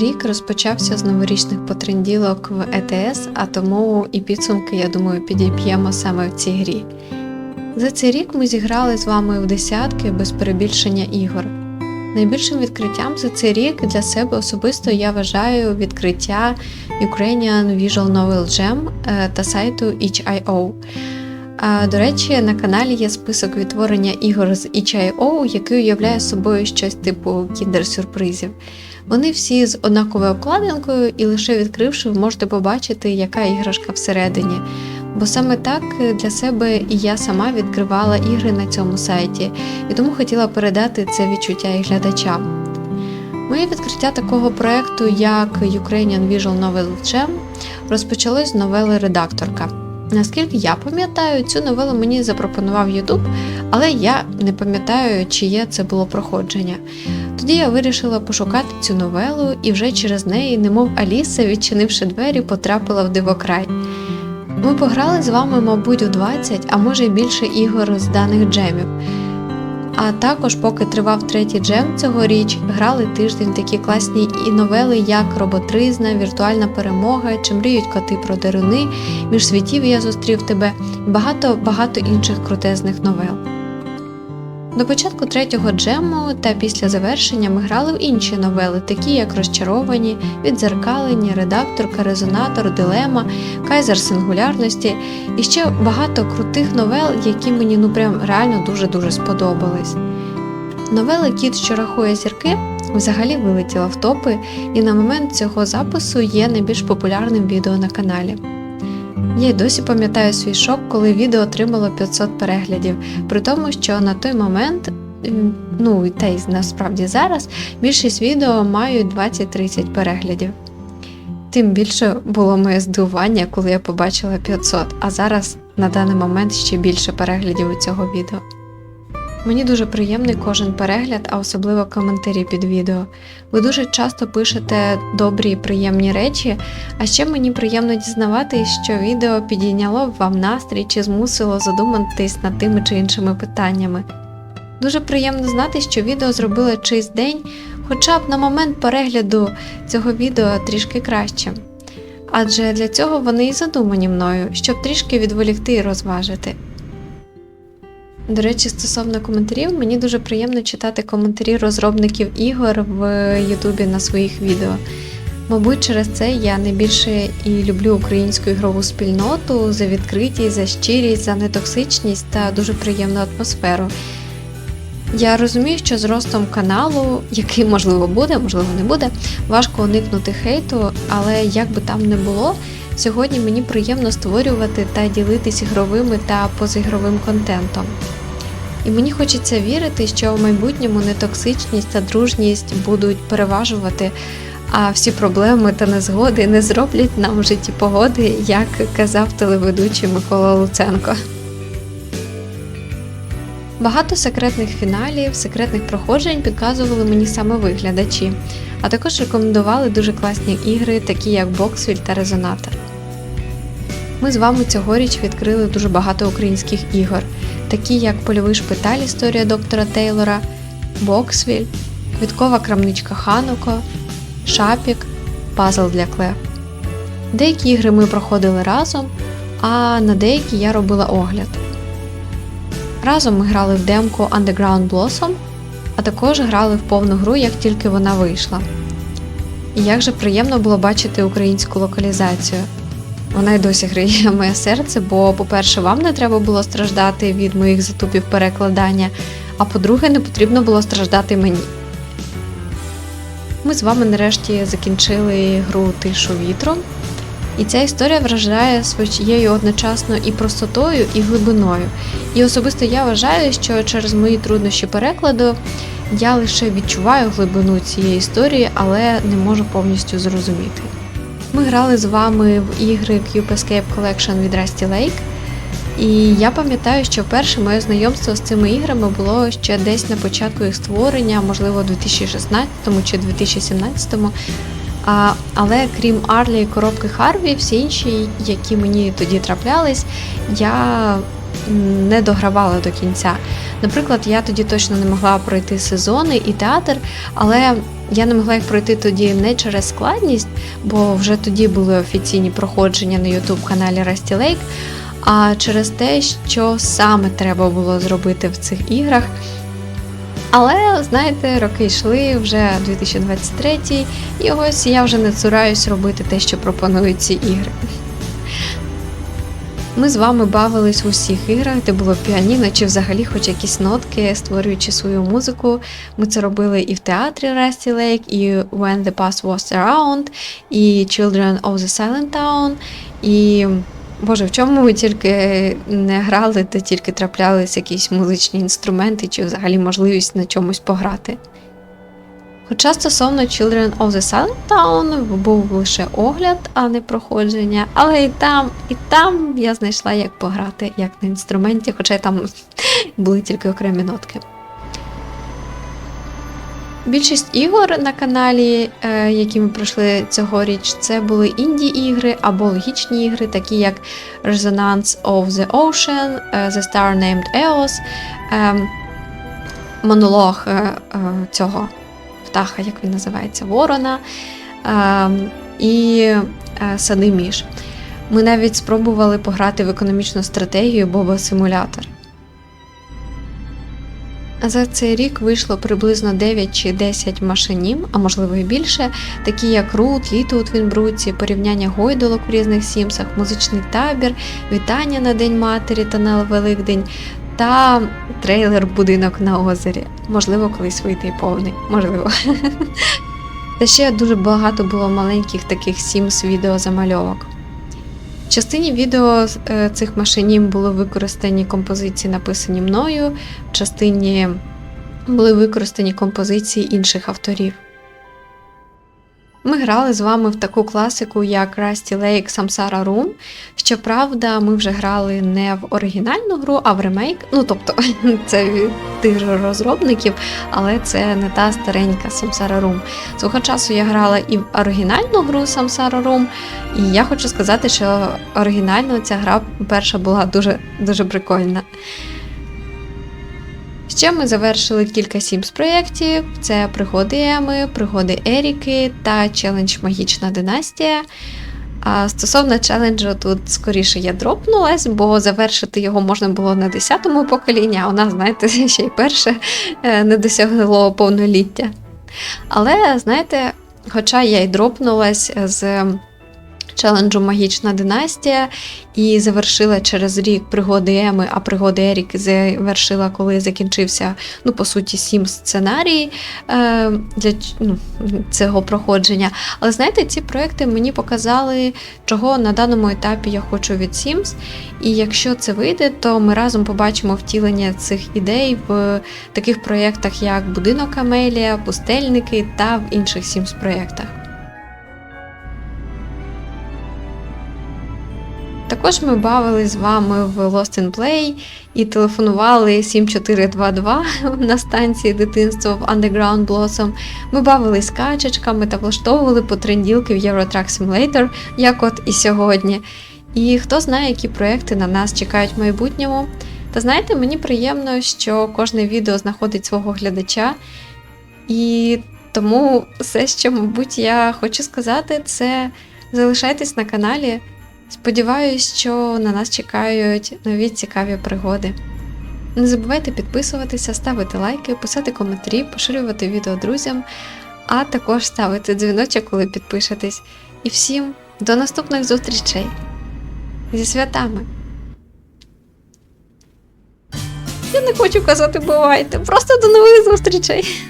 Рік розпочався з новорічних потренділок в ЕТС, а тому і підсумки, я думаю, підіб'ємо саме в цій грі. За цей рік ми зіграли з вами в десятки без перебільшення ігор. Найбільшим відкриттям за цей рік для себе особисто я вважаю відкриття Ukrainian Visual Novel Jam е, та сайту itch.io. До речі, на каналі є список відтворення ігор з itch.io, який уявляє собою щось типу кіндер-сюрпризів. Вони всі з однаковою обкладинкою, і лише відкривши, ви можете побачити, яка іграшка всередині. Бо саме так для себе і я сама відкривала ігри на цьому сайті, і тому хотіла передати це відчуття і глядачам. Моє відкриття такого проекту, як Ukrainian Visual Novel Jam, розпочалось з новели Редакторка. Наскільки я пам'ятаю, цю новелу мені запропонував YouTube, але я не пам'ятаю, чиє це було проходження. Тоді я вирішила пошукати цю новелу і вже через неї, немов Аліса, відчинивши двері, потрапила в дивокрай. Ми пограли з вами, мабуть, у 20, а може й більше ігор з даних джемів. А також, поки тривав третій джем цьогоріч, грали тиждень такі класні і новели, як Роботризна, Віртуальна перемога, Чи мріють коти про деруни, Між світів я зустрів тебе багато-багато інших крутезних новел. До початку третього джему та після завершення ми грали в інші новели, такі як Розчаровані, Відзеркалені, Редакторка, Резонатор, Дилема, Кайзер сингулярності і ще багато крутих новел, які мені ну прям реально дуже-дуже сподобались. Новела Кіт, що рахує зірки, взагалі вилетіла в топи, і на момент цього запису є найбільш популярним відео на каналі. Я й досі пам'ятаю свій шок, коли відео отримало 500 переглядів, при тому, що на той момент, ну і те й насправді зараз, більшість відео мають 20-30 переглядів. Тим більше було моє здивування, коли я побачила 500, а зараз на даний момент ще більше переглядів у цього відео. Мені дуже приємний кожен перегляд, а особливо коментарі під відео. Ви дуже часто пишете добрі і приємні речі, а ще мені приємно дізнаватись, що відео підійняло вам настрій чи змусило задуматись над тими чи іншими питаннями. Дуже приємно знати, що відео зробило чийсь день, хоча б на момент перегляду цього відео трішки краще. Адже для цього вони і задумані мною, щоб трішки відволікти і розважити. До речі, стосовно коментарів, мені дуже приємно читати коментарі розробників ігор в Ютубі на своїх відео. Мабуть, через це я найбільше і люблю українську ігрову спільноту за відкритість, за щирість, за нетоксичність та дуже приємну атмосферу. Я розумію, що з ростом каналу, який можливо буде, можливо, не буде, важко уникнути хейту, але як би там не було, сьогодні мені приємно створювати та ділитись ігровими та позаігровим контентом. І мені хочеться вірити, що в майбутньому нетоксичність та дружність будуть переважувати, а всі проблеми та незгоди не зроблять нам в житті погоди, як казав телеведучий Микола Луценко. Багато секретних фіналів, секретних проходжень підказували мені саме виглядачі, а також рекомендували дуже класні ігри, такі як Боксвіль та Резонатор. Ми з вами цьогоріч відкрили дуже багато українських ігор, такі як Польовий шпиталь Історія доктора Тейлора, Боксвіль, Квіткова крамничка Хануко, Шапік, Пазл для Клев. Деякі ігри ми проходили разом, а на деякі я робила огляд. Разом ми грали в демку Underground Blossom, а також грали в повну гру, як тільки вона вийшла. І як же приємно було бачити українську локалізацію. Вона й досі гріє моє серце, бо, по-перше, вам не треба було страждати від моїх затупів перекладання, а по-друге, не потрібно було страждати мені. Ми з вами нарешті закінчили гру Тишу вітру, і ця історія вражає своєю одночасно і простотою, і глибиною. І особисто я вважаю, що через мої труднощі перекладу я лише відчуваю глибину цієї історії, але не можу повністю зрозуміти. Ми грали з вами в ігри Cube Escape Collection від Rusty Lake. І я пам'ятаю, що перше моє знайомство з цими іграми було ще десь на початку їх створення, можливо, у 2016 чи 2017. А, Але крім Арлі і коробки Харві, всі інші, які мені тоді траплялись, я не догравала до кінця. Наприклад, я тоді точно не могла пройти сезони і театр, але Я не могла їх пройти тоді не через складність, бо вже тоді були офіційні проходження на youtube каналі Rusty Lake, а через те, що саме треба було зробити в цих іграх. Але, знаєте, роки йшли вже 2023, і ось я вже не цураюсь робити те, що пропонують ці ігри. Ми з вами бавились в усіх іграх, де було піаніно чи взагалі хоч якісь нотки, створюючи свою музику. Ми це робили і в театрі Rusty Lake, і When the Past Was Around, і Children of the Silent Town, і. Боже, в чому ми тільки не грали, де тільки траплялись якісь музичні інструменти, чи взагалі можливість на чомусь пограти. Хоча стосовно Children of the Silent Town був лише огляд, а не проходження, але і там, і там я знайшла, як пограти, як на інструменті, хоча там були тільки окремі нотки. Більшість ігор на каналі, е, які ми пройшли цьогоріч, це були інді-ігри або логічні ігри, такі як Resonance of the Ocean, е, The Star Named Eos, е, монолог е, цього птаха, як він називається, Ворона е, і е, Сади Між. Ми навіть спробували пограти в економічну стратегію Боба Симулятор. За цей рік вийшло приблизно 9 чи 10 машинів, а можливо і більше, такі як Рут, Літо у Твінбруці, порівняння гойдолок в різних сімсах, музичний табір, вітання на День Матері та на Великдень та трейлер Будинок на озері. Можливо, колись вийде і повний. Можливо. Та ще дуже багато було маленьких таких Sims відеозамальовок. В частині відео е, цих машинів були використані композиції, написані мною, в частині були використані композиції інших авторів. Ми грали з вами в таку класику, як Rusty Lake Samsara Room. Щоправда, ми вже грали не в оригінальну гру, а в ремейк. Ну, тобто, це від тих розробників, але це не та старенька Samsara Room. Свого часу я грала і в оригінальну гру Samsara Room, і я хочу сказати, що оригінально ця гра перша була дуже, дуже прикольна. Ще ми завершили кілька Sims проєктів: це пригоди Еми, пригоди Еріки та челендж Магічна династія. А стосовно челенджу, тут скоріше я дропнулась, бо завершити його можна було на 10-му поколінні, а у нас, знаєте, ще й перше е, не досягло повноліття. Але, знаєте, хоча я й дропнулась з челенджу Магічна династія і завершила через рік пригоди Еми, а пригоди Ерік завершила, коли закінчився, ну, по суті, сім сценарій е, для ну, цього проходження. Але знаєте, ці проекти мені показали, чого на даному етапі я хочу від Sims. І якщо це вийде, то ми разом побачимо втілення цих ідей в таких проєктах, як Будинок Амелія, Пустельники та в інших Sims проєктах. Також ми бавились з вами в Lost in Play і телефонували 7422 на станції дитинства в Underground Blossom. Ми бавились з качечками та влаштовували потренділки в Euro Truck Simulator, як от і сьогодні. І хто знає, які проекти на нас чекають в майбутньому. Та знаєте, мені приємно, що кожне відео знаходить свого глядача. І тому все, що, мабуть, я хочу сказати, це залишайтесь на каналі. Сподіваюсь, що на нас чекають нові цікаві пригоди. Не забувайте підписуватися, ставити лайки, писати коментарі, поширювати відео друзям, а також ставити дзвіночок, коли підпишетесь. І всім до наступних зустрічей зі святами! Я не хочу казати бувайте! Просто до нових зустрічей!